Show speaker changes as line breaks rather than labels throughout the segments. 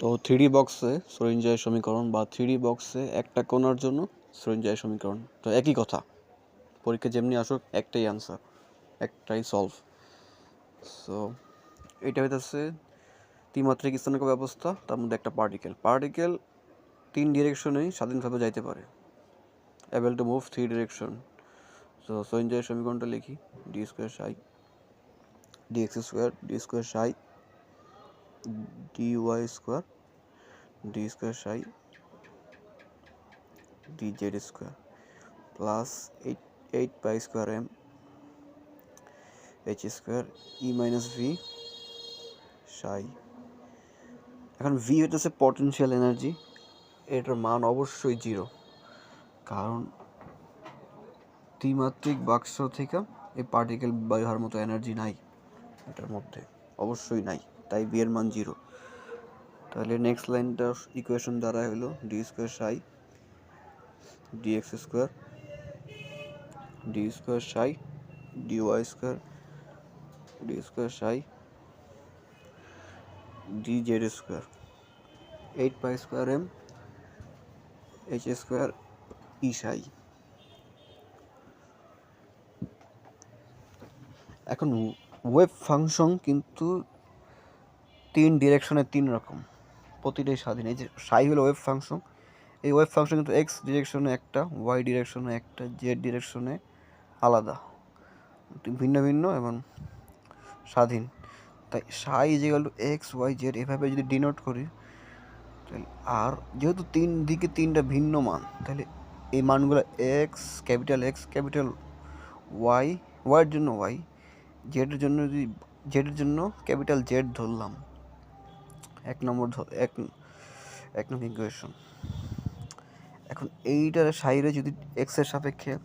তো থ্রি বক্সে সরিঞ্জয় সমীকরণ বা থ্রি বক্সে একটা কোণার জন্য সরিঞ্জয় সমীকরণ। তো একই কথা। পরীক্ষা যেমনি আসুক, একটাই আনসার একটাই সলভ সো এটা হইতেছে ত্রিমাত্রিক স্থানাঙ্ক ব্যবস্থা, তার মধ্যে একটা পার্টিকেল পার্টিকেল তিন ডিরেকশনেই স্বাধীনভাবে যাইতে পারে। Able to move three direction so সঞ্জয়ের সমীকরণটা লিখি। D square psi D X square D square psi D Y square D square psi D Z square plus eight eight pi square M H square E minus V psi এখন V হইতেছে potential energy এটার মান অবশ্যই zero কারণ ত্রিমাত্রিক বাক্স থেকে এই পার্টিকেল বায়ু মতো এনার্জি নাই, এটার মধ্যে, অবশ্যই নাই। তাই বি এর মান জিরো তাহলে নেক্সট লাইনটা ইকুয়েশন দ্বারা হলো D square psi D X square D square psi D Y square D square psi D Z square eight pi square M H square E psi এখন ওয়েব ফাংশন কিন্তু তিন ডিরেকশনে তিন রকম। প্রতিটাই স্বাধীন। এই যে সাই হলো ওয়েব ফাংশন এই ওয়েব ফাংশন কিন্তু এক্স ডিরেকশনে একটা ওয়াই ডিরেকশনে একটা জেড ডিরেকশনে আলাদা। ভিন্ন ভিন্ন এবং স্বাধীন। তাই সাই টু এক্স ওয়াই জেড এভাবে যদি ডিনোট করি, তাহলে আর যেহেতু তিন দিকে তিনটা ভিন্ন মান, তাহলে এই মানগুলো X capital X capital Y ওয়াইয়ের জন্য ওয়াই জেডের জন্য যদি জেডের জন্য ক্যাপিটাল জেড ধরলাম এক নম্বর এক এক নম্বর ইকুয়েশন এখন এইটার সাইডে যদি এক্সের সাপেক্ষে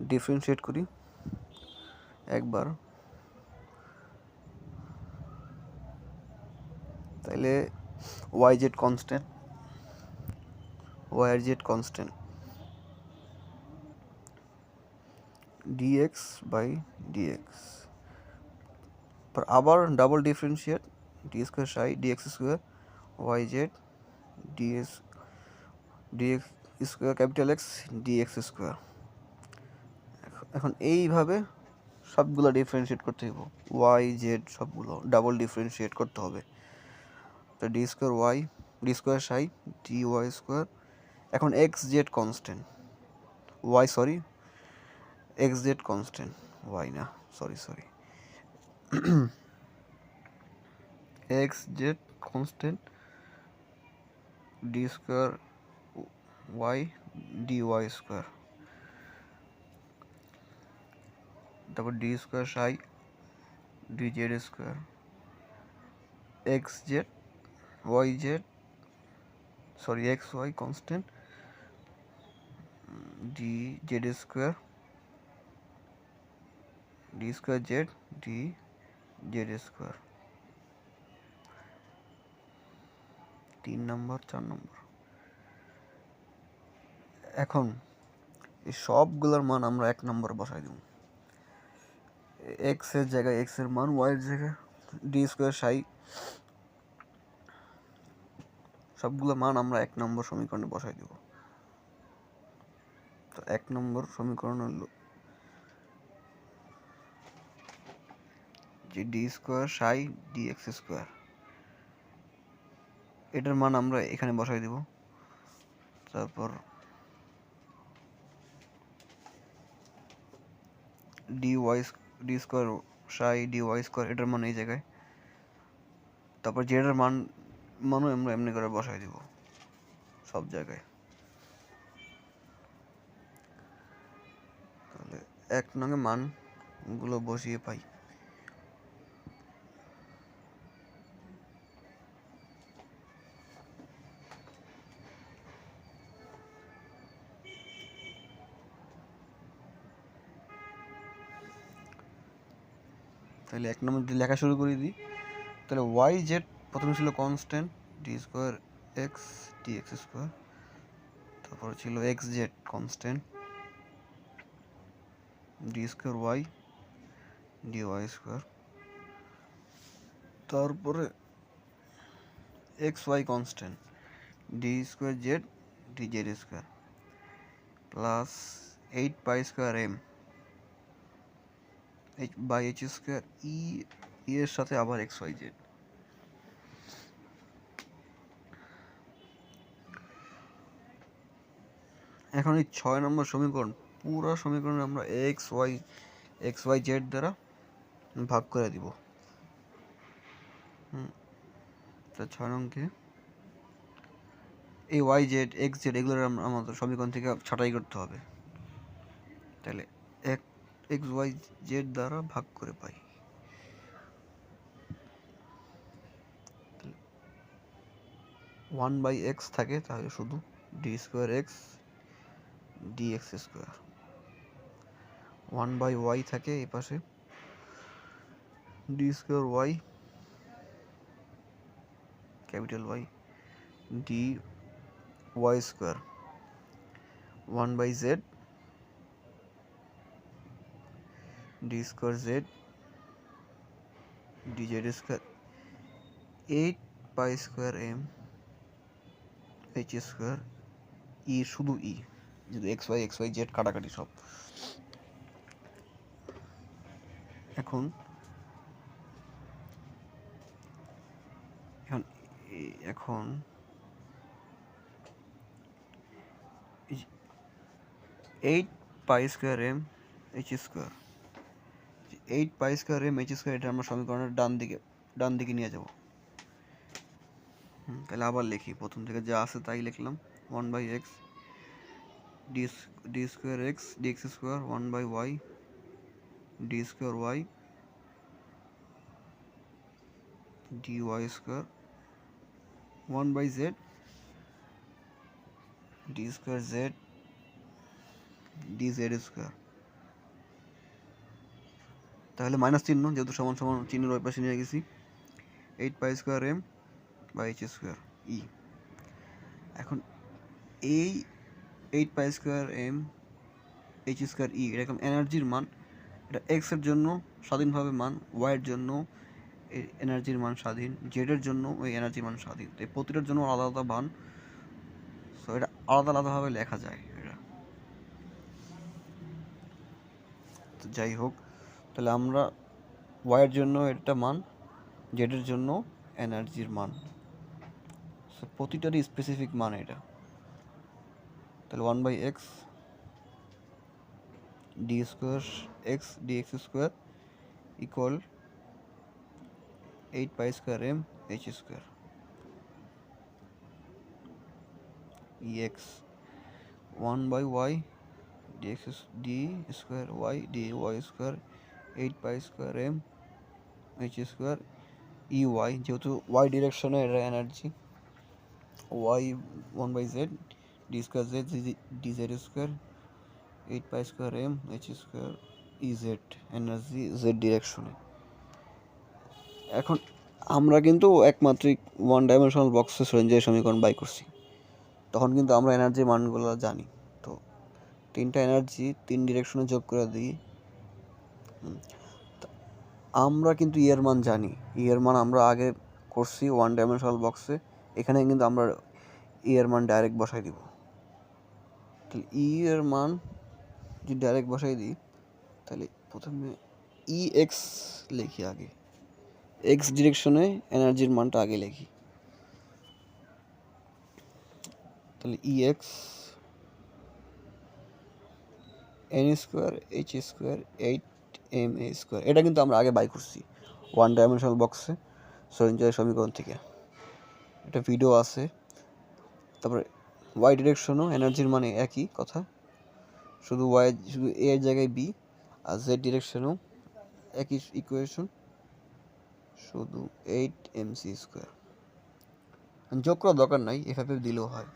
ডিফারেন্সিয়েট করি, একবার তাহলে Y Z constant Y Z constant by dx पर আবার double differentiate D square psi DX square Y Z DS DX square capital X DX square এখন এইভাবে সবগুলো ডিফারেন্সিয়েট করতে হবে ওয়াই জেড সবগুলো ডাবল ডিফারেন্সিয়েট করতে হবে। তো D square Y D square psi D Y square এখন X Z constant Y sorry X Z constant Y না sorry sorry X Z constant D square Y D Y square তারপর D square psi D Z square X Z Y Z sorry X Y constant D Z square D square Z D Z square তিন নম্বর, চার নম্বর। এখন এই সবগুলোর মান আমরা এক নম্বর বসাই দেব। এক্সের জায়গায় এক্সের মান, ওয়াই এর জায়গায় ডি স্কোয়ার সাই সবগুলো মান আমরা এক নম্বর সমীকরণে বসাই দেব। তো এক নম্বর সমীকরণ হলো যে D square psi D X square এটার মান আমরা এখানে বসাই দেব। তারপর D Y D square psi D Y square এটার মান এই জায়গায়। তারপর জেডের মান, মানও আমরা এমনি করে বসাই দেব সব জায়গায়। তাহলে এক নঙ্গে মানগুলো বসিয়ে পাই। তাহলে এক নম্বর যদি লেখা শুরু করে দিই, তাহলে ওয়াই জেড প্রথমে ছিল constant D square X D X square তারপরে ছিল X Z constant D square Y D Y square তারপরে X Y constant D square Z D Z square plus eight pi square M H by H square E এর সাথে আবার x Y Z এখন এই ছয় নম্বর সমীকরণ, পুরো সমীকরণ আমরা X Y X Y Z দ্বারা ভাগ করে দিব। হুম, তা ছয় নংকে এই ওয়াই জেড এক্স জেড এগুলোর আমাদের সমীকরণ থেকে ছাঁটাই করতে হবে। তাহলে এক্স ওয়াই জেড দ্বারা ভাগ করে পাই। ওয়ান বাই এক্স থাকে, তাহলে শুধু D square X, D X square. One by Y থাকে এই পাশে। D square Y, capital Y, D Y square. One by Z D square Z D Z square eight pi square M H square E শুধু E যদি X Y X Y Z কাটাকাটি সব। এখন এখন এ- এখন eight pi square M H square eight pi square M H square এটা আমরা সমীকরণের ডান দিকে ডান দিকে নিয়ে যাব। হুম, তাহলে আবার লিখি। প্রথম থেকে যা আছে তাই লিখলাম। One by x d d square x d x square one by y d square y d y square one by z d square z d z square তাহলে মাইনাস চিহ্ন, যেহেতু সমান সমান চিহ্নের ওই পাশে নিয়ে গেছি। Eight pi square m by h square E এখন এই eight pi square m h square E এরকম এনার্জির মান। এটা এক্সের জন্য স্বাধীনভাবে মান ওয়াইয়ের জন্য এনার্জির মান স্বাধীন জেডের জন্য ওই এনার্জির মান স্বাধীন। তো এই প্রতিটার জন্য আলাদা আলাদা মান। সো এটা আলাদা আলাদাভাবে লেখা যায় এটা। তো যাই হোক তাহলে আমরা ওয়াইয়ের জন্য একটা মান জেডের জন্য এনার্জির মান। সো প্রতিটারই স্পেসিফিক মান এটা। তাহলে one by x d square x d x square equal eight pi square m h square by y d x d square y d y square eight pi square m h square E y যেহেতু Y ডিরেকশনে এটা energy y one by z d square z d z square eight pi square m h square E z energy z ডিরেকশনে এখন আমরা কিন্তু একমাত্রিক one dimensional বক্সে রেঞ্জের সমীকরণ বাই করছি। তখন কিন্তু আমরা এনার্জি মানগুলো জানি। তো তিনটা এনার্জি তিন ডিরেকশনে যোগ করে দিই। আমরা কিন্তু ইয়ের মান জানি। ইয়ের মান আমরা আগে করছি ওয়ান ডাইমেনশনাল বক্সে এখানে কিন্তু আমরা ইয়ের মান ডাইরেক্ট বসাই দিব। তাহলে ই এর মান যদি ডাইরেক্ট বসাই দিই, তাহলে প্রথমে ই এক্স লিখি আগে। এক্স ডিরেকশনে এনার্জির মানটা আগে লিখি। তাহলে E x n square h square eight m a square এটা কিন্তু আমরা আগে বাই করছি। ওয়ান ডাইমেনশনাল বক্সে সরঞ্জয়ের সমীকরণ থেকে। এটা ভিডিও আছে। তারপরে ওয়াই ডিরেকশনও এনার্জির মানে একই কথা। শুধু ওয়াই শুধু এ এর জায়গায় বি আর জেড ডিরেকশনও একই ইকুয়েশন শুধু এইট এম সি স্কোয়ার যোগ করার দরকার নাই, এভাবে দিলেও হয়।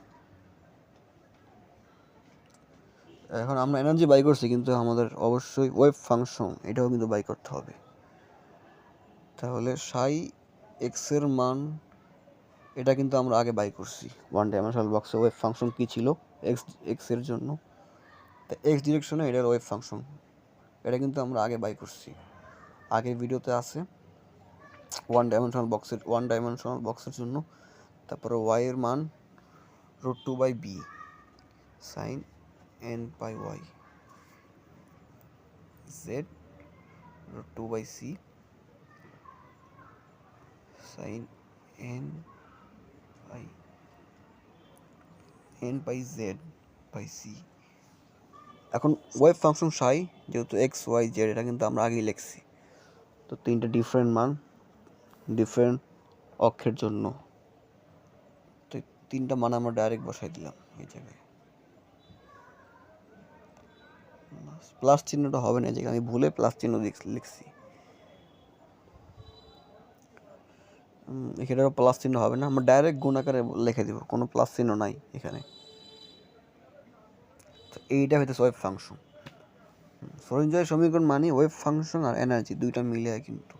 এখন আমরা এনার্জি বাই করছি কিন্তু আমাদের অবশ্যই ওয়েব ফাংশন এটাও কিন্তু বাই করতে হবে। তাহলে সাই এক্সের মান, এটা কিন্তু আমরা আগে বাই করছি। ওয়ান ডাইমেনশনাল বক্সে ওয়েব ফাংশন কী ছিল? এক্স এক্সের জন্য। তা এক্স ডিরেকশনে এটার ওয়েব ফাংশন এটা কিন্তু আমরা আগে বাই করছি। আগের ভিডিওতে আছে। ওয়ান ডাইমেনশনাল বক্সের ওয়ান ডাইমেনশনাল বক্সের জন্য। তারপরে ওয়াই এর মান root two by b sine n by y. Z root two by c. Sine n by n by z by c. এখন ওয়েভ ফাংশন সাই, যেহেতু এক্স, ওয়াই, জেড, এটা কিন্তু আমরা আগেই লিখছি। তো তিনটা ডিফারেন্ট মান, ডিফারেন্ট অক্ষের জন্য। তো তিনটা মান আমরা ডাইরেক্ট বসাই দিলাম এই জায়গায়। প্লাস চিহ্নটা হবে না যেখানে আমি ভুলে প্লাস চিহ্ন লিখছি। এখানে প্লাস চিহ্ন হবে না, আমরা ডাইরেক্ট গুণ আকারে লিখে দিব, কোনো প্লাস চিহ্ন নাই এখানে। তো এইটা হইতেছে ওয়েব ফাংশন সরঞ্জয় সমীকরণ মানে ওয়েব ফাংশন আর এনার্জি দুইটা মিলে কিন্তু।